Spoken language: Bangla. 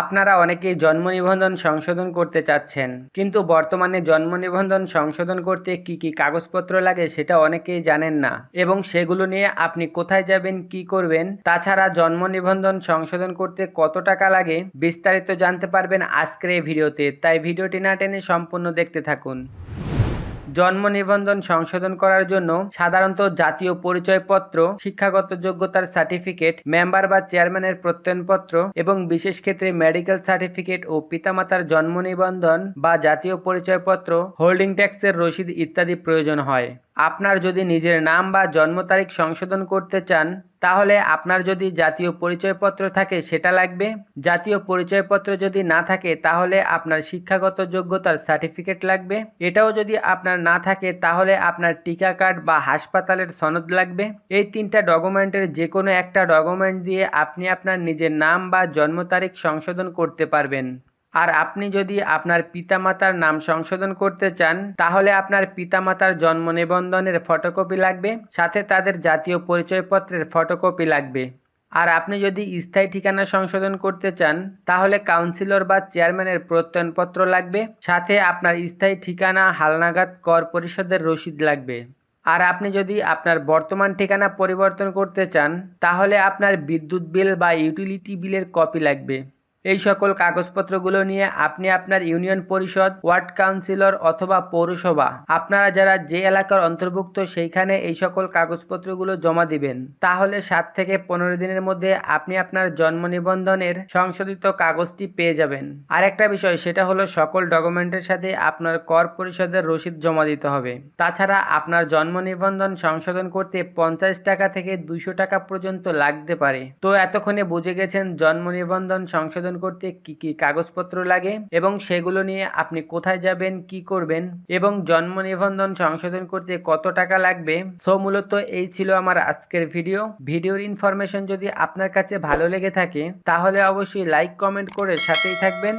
আপনারা অনেকেই জন্ম নিবন্ধন সংশোধন করতে চাচ্ছেন, কিন্তু বর্তমানে জন্ম নিবন্ধন সংশোধন করতে কি কি কাগজপত্র লাগে সেটা অনেকেই জানেন না এবং সেগুলো নিয়ে আপনি কোথায় যাবেন, কি করবেন, তাছাড়া জন্ম নিবন্ধন সংশোধন করতে কত টাকা লাগে বিস্তারিত জানতে পারবেন আজকের এই ভিডিওতে। তাই ভিডিওটি না টেনে সম্পূর্ণ দেখতে থাকুন। জন্ম নিবন্ধন সংশোধন করার জন্য সাধারণত জাতীয় পরিচয়পত্র, শিক্ষাগত যোগ্যতার সার্টিফিকেট, মেম্বার বা চেয়ারম্যানের প্রত্যয়নপত্র এবং বিশেষ ক্ষেত্রে মেডিকেল সার্টিফিকেট ও পিতামাতার জন্ম নিবন্ধন বা জাতীয় পরিচয়পত্র, হোল্ডিং ট্যাক্সের রসিদ ইত্যাদি প্রয়োজন হয়। আপনার যদি নিজের নাম বা জন্ম তারিখ সংশোধন করতে চান তাহলে আপনার যদি জাতীয় পরিচয়পত্র থাকে, সেটা লাগবে। জাতীয় পরিচয়পত্র যদি না থাকে, তাহলে আপনার শিক্ষাগত যোগ্যতার সার্টিফিকেট লাগবে। এটাও যদি আপনার না থাকে, তাহলে আপনার টিকা কার্ড বা হাসপাতালের সনদ লাগবে। এই তিনটা ডকুমেন্টের যে কোনো একটা ডকুমেন্ট দিয়ে আপনি আপনার নিজের নাম বা জন্ম তারিখ সংশোধন করতে পারবেন। আর আপনি যদি আপনার পিতামাতার নাম সংশোধন করতে চান, তাহলে আপনার পিতামাতার জন্ম নিবন্ধনের ফটোকপি লাগবে, সাথে তাদের জাতীয় পরিচয়পত্রের ফটোকপি লাগবে। আর আপনি যদি স্থায়ী ঠিকানা সংশোধন করতে চান, তাহলে কাউন্সিলর বা চেয়ারম্যানের প্রত্যয়নপত্র লাগবে, সাথে আপনার স্থায়ী ঠিকানা হালনাগাদ কর পরিষদের রসিদ লাগবে। আর আপনি যদি আপনার বর্তমান ঠিকানা পরিবর্তন করতে চান, তাহলে আপনার বিদ্যুৎ বিল বা ইউটিলিটি বিলের কপি লাগবে। এই সকল কাগজপত্রগুলো নিয়ে আপনি আপনার ইউনিয়ন পরিষদ, ওয়ার্ড কাউন্সিলর অথবা পৌরসভা, আপনারা যারা যে এলাকার অন্তর্ভুক্ত সেইখানে এই সকল কাগজপত্রগুলো জমা দিবেন। তাহলে সাত থেকে পনেরো দিনের মধ্যে আপনি আপনার জন্ম নিবন্ধনের সংশোধিত কাগজটি পেয়ে যাবেন। আরেকটা বিষয়, সেটা হলো সকল ডকুমেন্টের সাথে আপনার কর পরিষদের রসিদ জমা দিতে হবে। তাছাড়া আপনার জন্ম নিবন্ধন সংশোধন করতে পঞ্চাশ টাকা থেকে দুইশো টাকা পর্যন্ত লাগতে পারে। তো এতক্ষণে বুঝে গেছেন জন্ম নিবন্ধন সংশোধন করতে কি কি কাগজপত্র লাগে এবং সেগুলো নিয়ে আপনি কোথায় যাবেন, কি করবেন এবং জন্ম নিবন্ধন সংশোধন করতে কত টাকা লাগবে? সো মূলত এই ছিল আমার আজকের ভিডিও ভিডিওর ইনফরমেশন যদি আপনার কাছে ভালো লেগে থাকে, তাহলে অবশ্যই লাইক কমেন্ট করে সাথেই থাকবেন।